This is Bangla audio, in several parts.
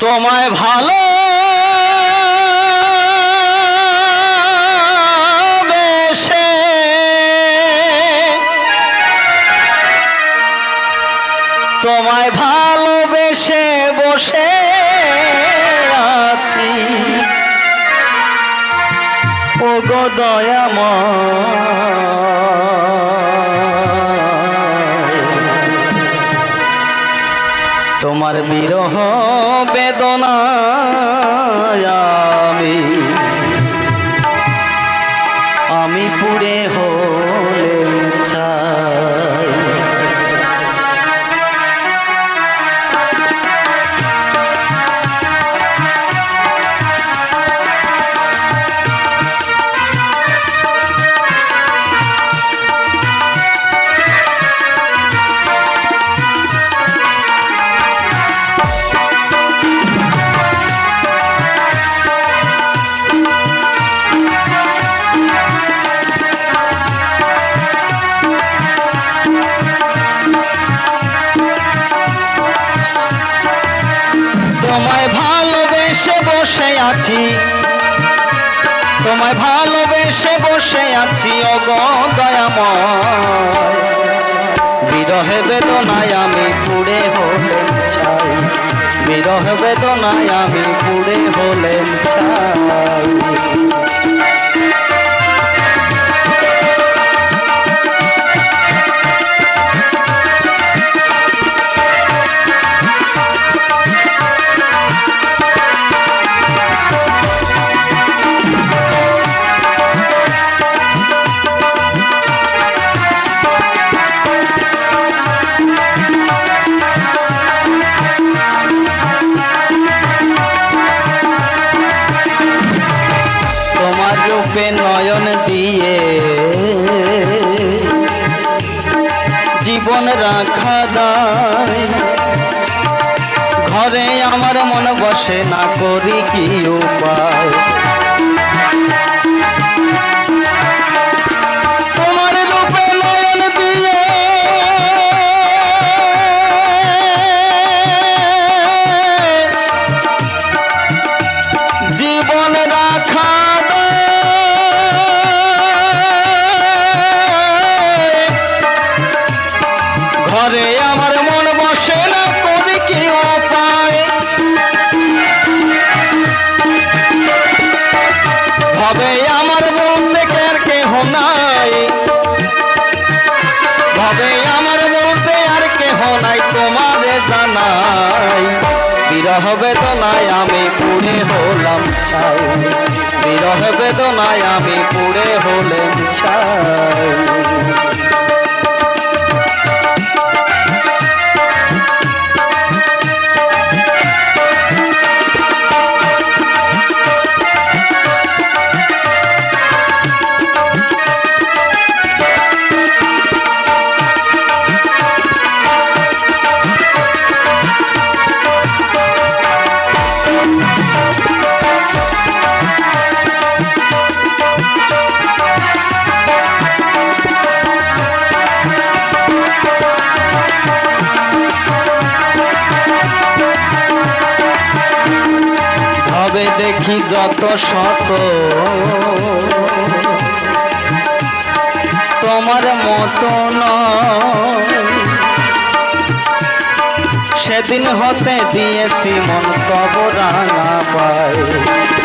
তোমায় ভালো তোমায় ভালোবেসে বসে আছি। ও গো দয়াময়। তোমার বিরহ বেদনা আমি। আমি পুড়ে হলে চাই তোমায় ভালোবেসে বসে আছি। তোমায় ভালোবেসে বসে আছি অগ দয়াম বিরহে বেদনায় আমি পুড়ে হলেন চাই বিরহ বেদনায় আমি পুড়ে হলেন চাই রূপে নয়ন দিয়ে। জীবন রাখা দায় ঘরে আমার মন বসে না করি কি উপায়? জানাই বিরহ বেদনায় আমি পুড়ে হলাম ছাই। বিরহ বেদনায় আমি পুড়ে হলেন ছাই। ভাবে দেখি যত শত। তোমার মতন। সেদিন হতে দিয়েছি মন কবরা না পায়।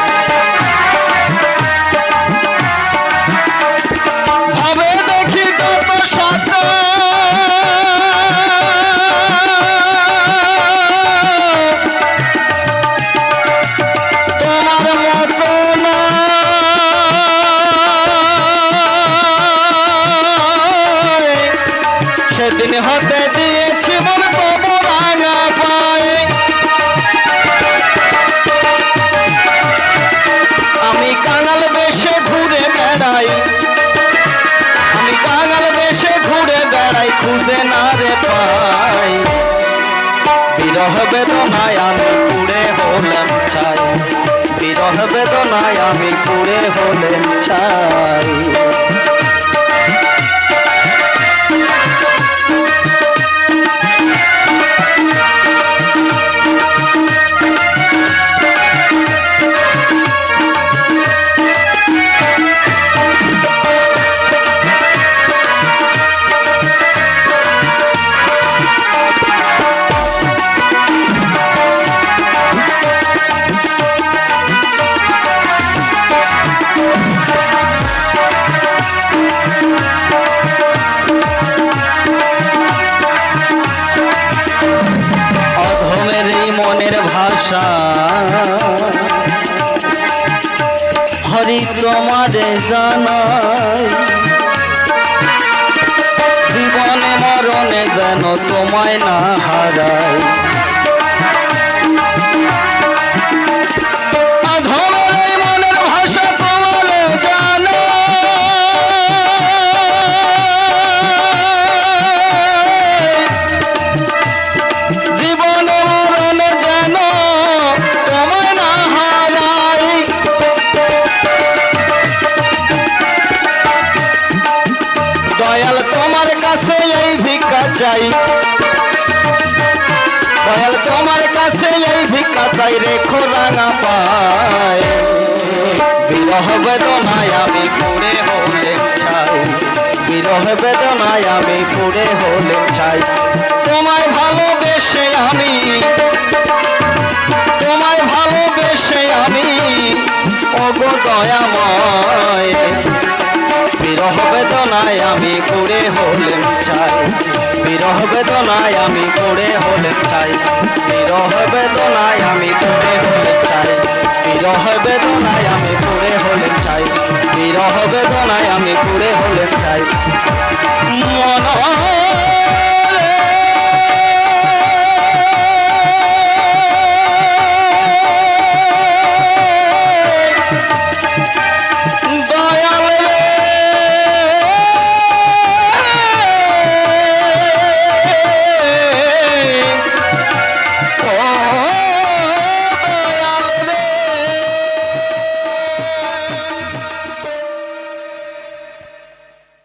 সেদিন হতে দিয়েছি মন তবু রাঙা পায়। আমি কাঙাল বেশে ঘুরে বেড়াই। আমি কাঙাল বেশে ঘুরে বেড়াই, খুঁজে না রে পাই। বিরহ বেদনায় আমি পুড়ে হলাম চাই বিরহ বেদনায় আমি পুড়ে হলেন চাই হরি তোমারে জানাই। জীবনে মরণে যেন তোমায় না হারাই। চাই। দয়াল, তোমার কাছে এই ভিক্ষা চাই রেখো রাঙা পায় বিরহ বেদনায় আমি পুরে হলে চাই। বিরহ বেদনায় আমি পুরে হলে চাই। তোমায় ভালোবেসে আমি পড়ে হলে চাই। বিরহ বেদনায় আমি পড়ে হলে চাই। বিরহ বেদনায় আমি পড়ে হলে চাই। বিরহ বেদনায় আমি পড়ে হলে চাই। মন